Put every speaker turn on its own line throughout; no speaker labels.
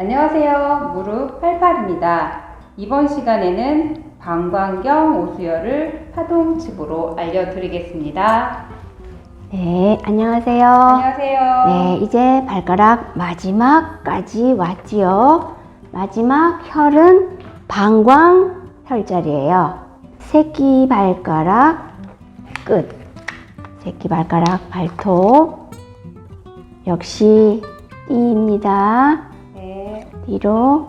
안녕하세요. 무릎 88입니다. 이번 시간에는 방광경 오수열을 파동칩으로 알려드리겠습니다.
네, 안녕하세요.
안녕하세요.
네, 이제 발가락 마지막까지 왔지요. 마지막 혈은 방광 혈자리예요. 새끼 발가락 끝. 새끼 발가락 발톱. 역시 띠입니다.
네.
뒤로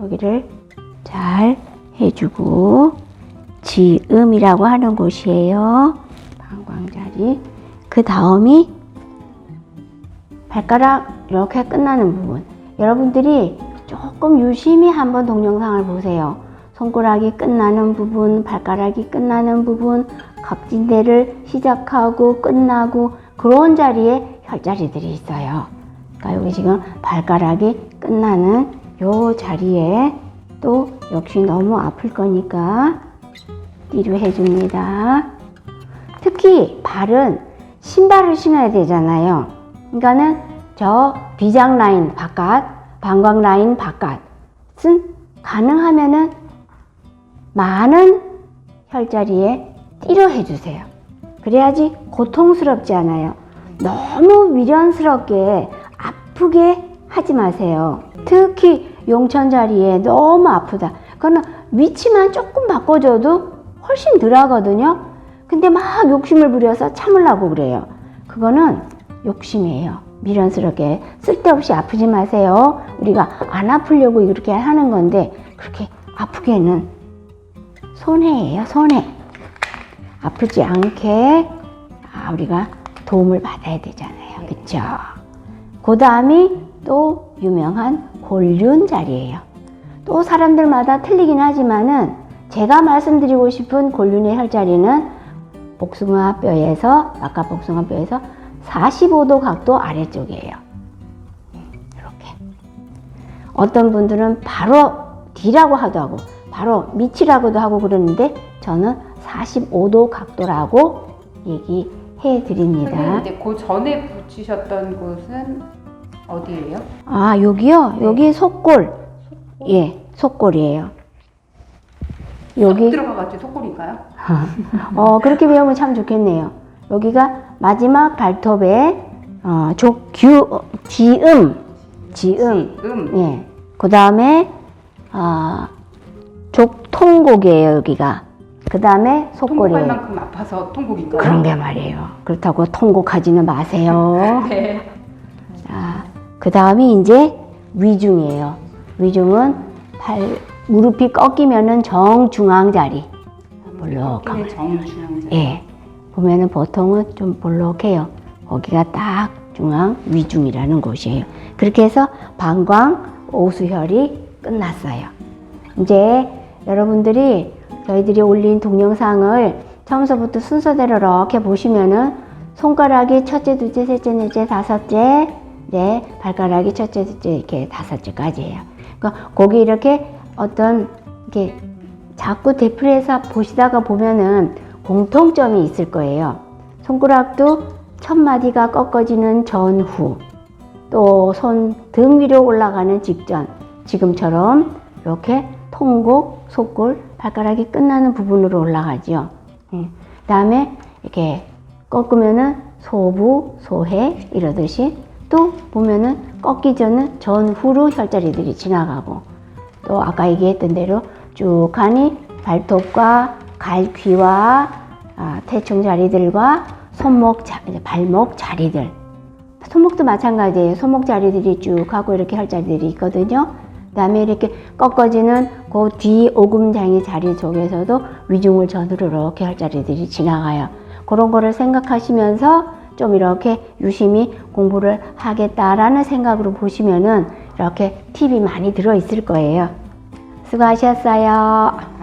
여기를 잘 해주고 지음이라고 하는 곳이에요. 방광자리. 그 다음이 발가락 이렇게 끝나는 부분. 여러분들이 조금 유심히 한번 동영상을 보세요. 손가락이 끝나는 부분, 발가락이 끝나는 부분, 각진대를 시작하고 끝나고 그런 자리에 혈자리들이 있어요. 그러니까 여기 지금 발가락이 끝나는 요 자리에 또 역시 너무 아플 거니까 띠로 해줍니다. 특히 발은 신발을 신어야 되잖아요. 그러니까는 저 비장 라인 바깥, 방광 라인 바깥은 가능하면은 많은 혈자리에 띠로 해주세요. 그래야지 고통스럽지 않아요. 너무 미련스럽게 아프게 하지 마세요. 특히 용천 자리에 너무 아프다. 그거는 위치만 조금 바꿔줘도 훨씬 덜 하거든요. 근데 막 욕심을 부려서 참으려고 그래요. 그거는 욕심이에요. 미련스럽게 쓸데없이 아프지 마세요. 우리가 안 아프려고 이렇게 하는 건데 그렇게 아프게는 손해예요, 손해. 아프지 않게 아, 우리가 도움을 받아야 되잖아요. 그쵸? 그 다음이 또 유명한 골륜 자리예요. 또 사람들마다 틀리긴 하지만은 제가 말씀드리고 싶은 골륜의 혈자리는 복숭아 뼈에서 아까 복숭아 뼈에서 45도 각도 아래쪽이에요. 이렇게. 어떤 분들은 바로 뒤라고 하도 하고 바로 밑이라고도 하고 그러는데 저는 45도 각도라고 얘기해 드립니다.
이제 그 전에 붙이셨던 곳은 어디예요?
아, 여기요?
네.
여기 속골. 예, 속골이에요.
여기 들어가가지고 속골인가요?
어, 그렇게 배우면 참 좋겠네요. 여기가 마지막 발톱에, 어, 족규, 어, 지음, 지음.
지금
예. 그 다음에, 아, 족통곡이에요, 여기가. 그 다음에
통곡할
속골이에요.
만큼 아파서 통곡인가요?
그런 게 말이에요. 그렇다고 통곡하지는 마세요.
네.
자, 그 다음이 이제 위중이에요. 위중은 발, 무릎이 꺾이면은 정중앙 자리.
꺾이는 정중앙자.
예. 보면은 보통은 좀 볼록해요. 거기가 딱 중앙 위중이라는 곳이에요. 그렇게 해서 방광 오수혈이 끝났어요. 이제 여러분들이 저희들이 올린 동영상을 처음서부터 순서대로 이렇게 보시면은 손가락이 첫째, 둘째, 셋째, 넷째, 다섯째, 네, 발가락이 첫째, 둘째 이렇게 다섯째까지예요. 그러니까 거기 이렇게 어떤 이렇게 자꾸 대플해서 보시다가 보면은 공통점이 있을 거예요. 손가락도 첫 마디가 꺾어지는 전후, 또 손 등 위로 올라가는 직전, 지금처럼 이렇게 통곡, 속골, 발가락이 끝나는 부분으로 올라가죠. 그 다음에 이렇게 꺾으면은 소부, 소해 이러듯이 또 보면은 꺾기 전은 전후로 혈자리들이 지나가고 또 아까 얘기했던 대로 쭉 가니 발톱과 갈퀴와 아, 태충 자리들과 손목, 자, 발목 자리들 손목도 마찬가지예요. 손목 자리들이 쭉 하고 이렇게 혈자리들이 있거든요. 그 다음에 이렇게 꺾어지는 그 뒤 오금장이 자리 쪽에서도 위중을 전후로 이렇게 혈자리들이 지나가요. 그런 거를 생각하시면서 좀 이렇게 유심히 공부를 하겠다라는 생각으로 보시면은 이렇게 팁이 많이 들어 있을 거예요. 수고하셨어요.